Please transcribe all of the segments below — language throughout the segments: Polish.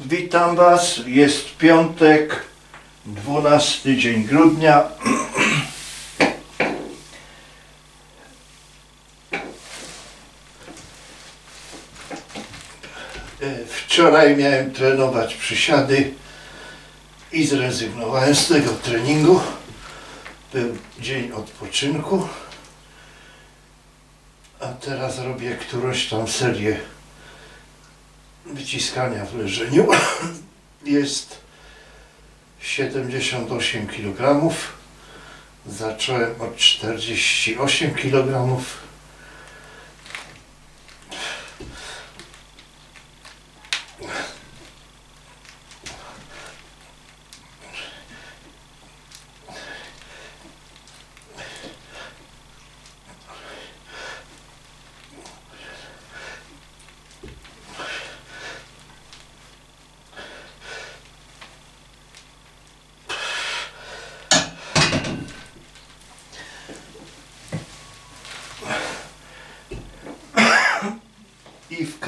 Witam Was. Jest piątek, 12 dzień grudnia. Wczoraj miałem trenować przysiady i zrezygnowałem z tego treningu. Był dzień odpoczynku. A teraz robię którąś tam serię wyciskania w leżeniu. Jest 78 kg. Zacząłem od 48 kg.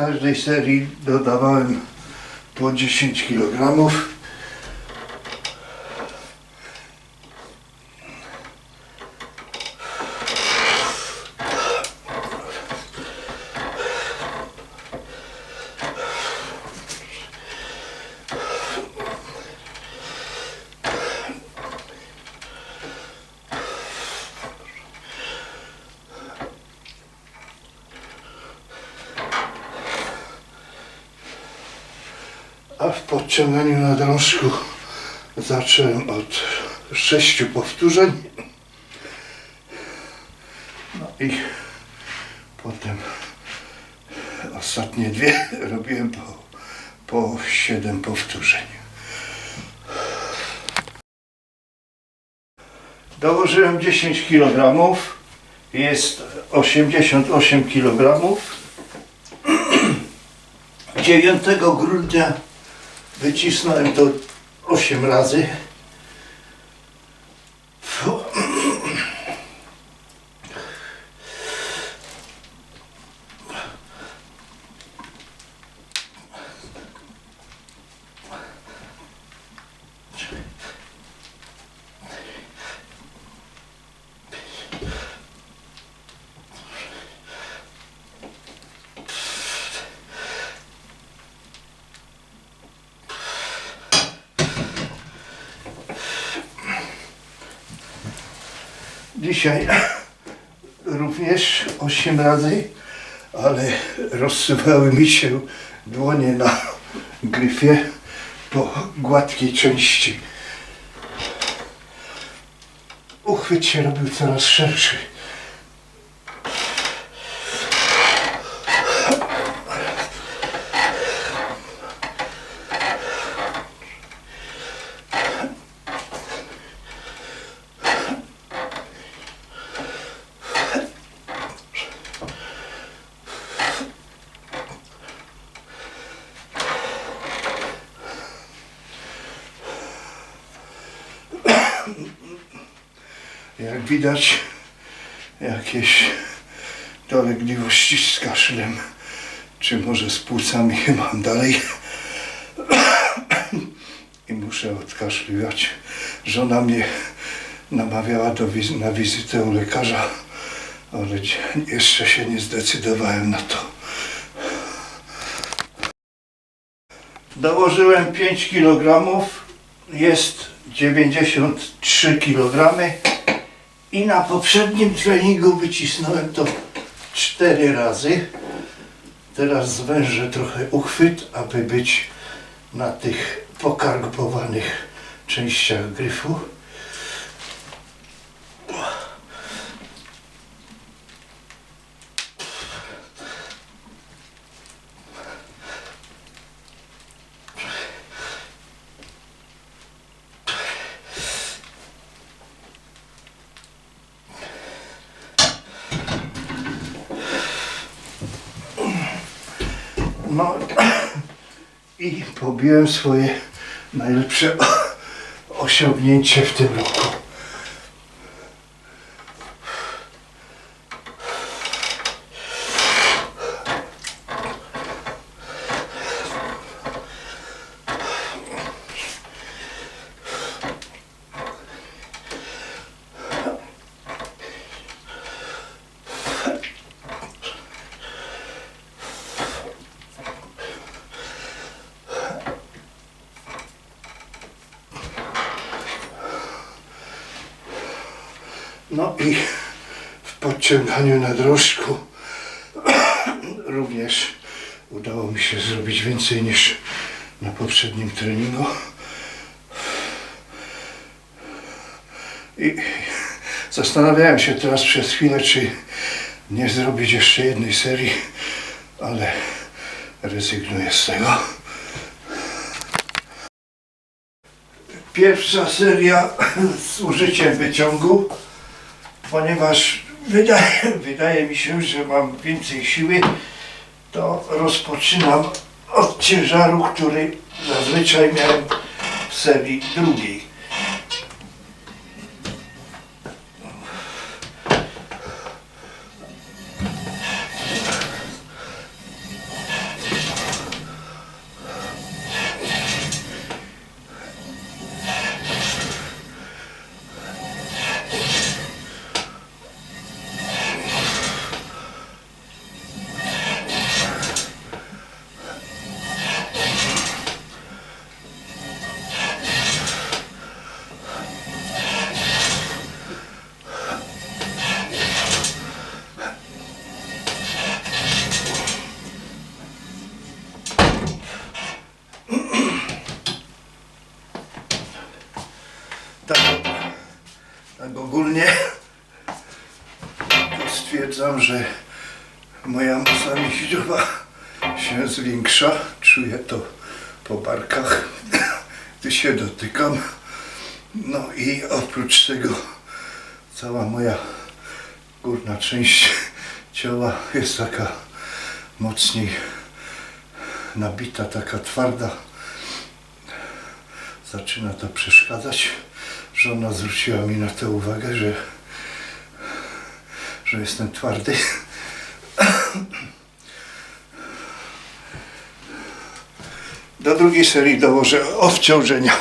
Każdej serii dodawałem po 10 kg. W podciąganiu na drążku zacząłem od sześciu powtórzeń. No i potem ostatnie dwie robiłem po, po siedem powtórzeń. Dołożyłem 10 kg. Jest 88 kg. 9 grudnia Wycisnąłem to 8 razy. Dzisiaj również 8 razy, ale rozsuwały mi się dłonie na gryfie po gładkiej części. Uchwyt się robił coraz szerszy. Widać, jakieś dolegliwości z kaszlem, czy może z płucami mam dalej. I muszę odkaszliwać. Żona mnie namawiała do wiz- na wizytę u lekarza, ale jeszcze się nie zdecydowałem na to. Dołożyłem 5 kg, jest 93 kg i na poprzednim treningu wycisnąłem to 4 razy. Teraz zwężę trochę uchwyt, aby być na tych pokargowanych częściach gryfu. No i pobiłem swoje najlepsze osiągnięcie w tym roku. No i w podciąganiu na drążku również udało mi się zrobić więcej niż na poprzednim treningu. I zastanawiałem się teraz przez chwilę, czy nie zrobić jeszcze jednej serii, ale rezygnuję z tego. Pierwsza seria z użyciem wyciągu, ponieważ wydaje, wydaje mi się, że mam więcej siły, to rozpoczynam od ciężaru, który zazwyczaj miałem w serii drugiej. Tak, ogólnie to stwierdzam, że moja masa mięśniowa się zwiększa. Czuję to po barkach, gdy się dotykam. No i oprócz tego cała moja górna część ciała jest taka mocniej nabita, taka twarda. Zaczyna to przeszkadzać. Żona zwróciła mi na to uwagę, że, że jestem twardy. Do drugiej serii dołożę obciążenia.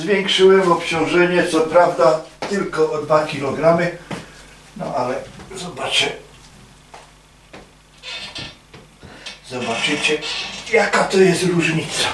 Zwiększyłem obciążenie, co prawda tylko o 2 kg, no ale zobaczę. Zobaczycie, jaka to jest różnica.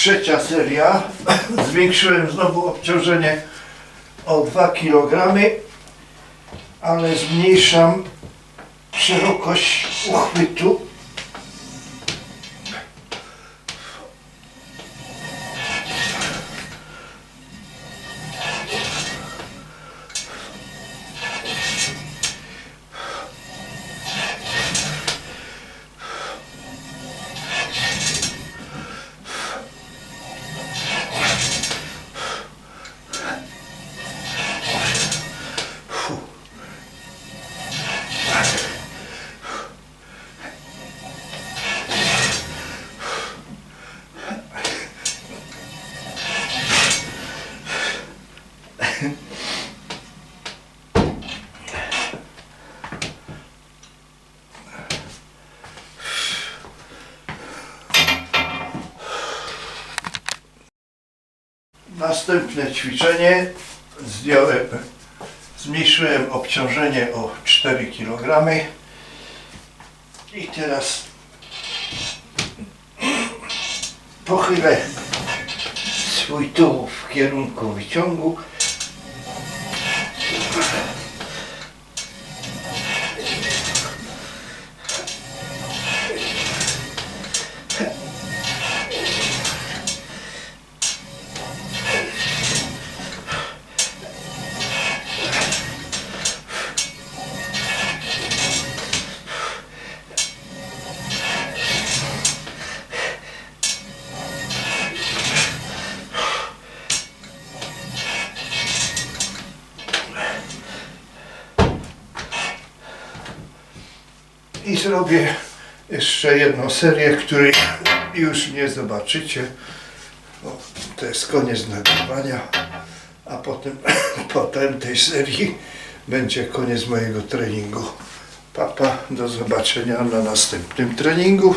Trzecia seria. Zwiększyłem znowu obciążenie o 2 kg, ale zmniejszam szerokość uchwytu. Następne ćwiczenie zdjąłem, zmniejszyłem obciążenie o 4 kg i teraz pochylę swój tułów w kierunku wyciągu zrobię jeszcze jedną serię, której już nie zobaczycie. O, to jest koniec nagrywania, a potem, potem tej serii będzie koniec mojego treningu. Papa, do zobaczenia na następnym treningu.